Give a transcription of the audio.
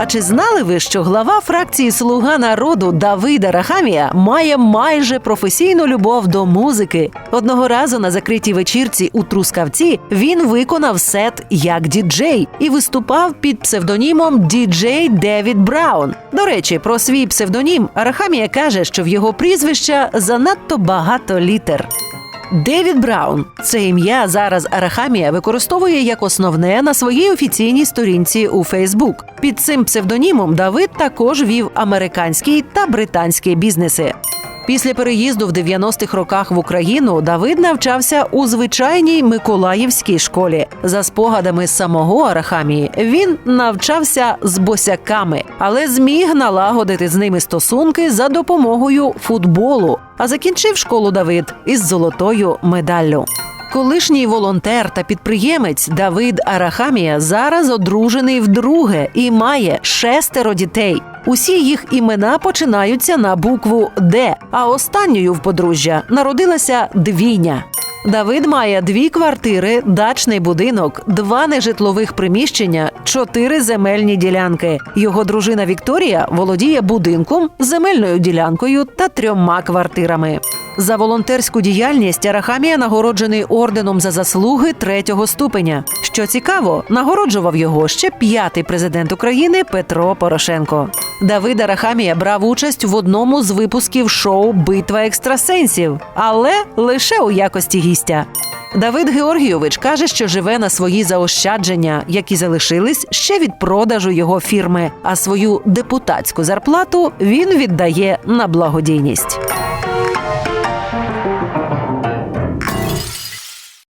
А чи знали ви, що глава фракції Слуга народу Давида Рахамія має майже професійну любов до музики? Одного разу на закритій вечірці у Трускавці він виконав сет як діджей і виступав під псевдонімом діджей Девід Браун. До речі, про свій псевдонім Рахамія каже, що в його прізвища занадто багато літер. Девід Браун це ім'я зараз Арахамія використовує як основне на своїй офіційній сторінці у Фейсбук. Під цим псевдонімом Давид також вів американський та британські бізнеси. Після переїзду в 90-х роках в Україну Давид навчався у звичайній Миколаївській школі. За спогадами самого Арахамії, він навчався з босяками, але зміг налагодити з ними стосунки за допомогою футболу. А закінчив школу Давид із золотою медаллю. Колишній волонтер та підприємець Давид Арахамія зараз одружений вдруге і має шестеро дітей. Усі їх імена починаються на букву Д, а останньою в подружжя народилася двійня. Давид має дві квартири, дачний будинок, два нежитлових приміщення, чотири земельні ділянки. Його дружина Вікторія володіє будинком, земельною ділянкою та трьома квартирами. За волонтерську діяльність Арахамія нагороджений орденом за заслуги третього ступеня. Що цікаво, нагороджував його ще п'ятий президент України Петро Порошенко. Давид Арахамія брав участь в одному з випусків шоу Битва екстрасенсів, але лише у якості гістя. Давид Георгійович каже, що живе на свої заощадження, які залишились ще від продажу його фірми. А свою депутатську зарплату він віддає на благодійність.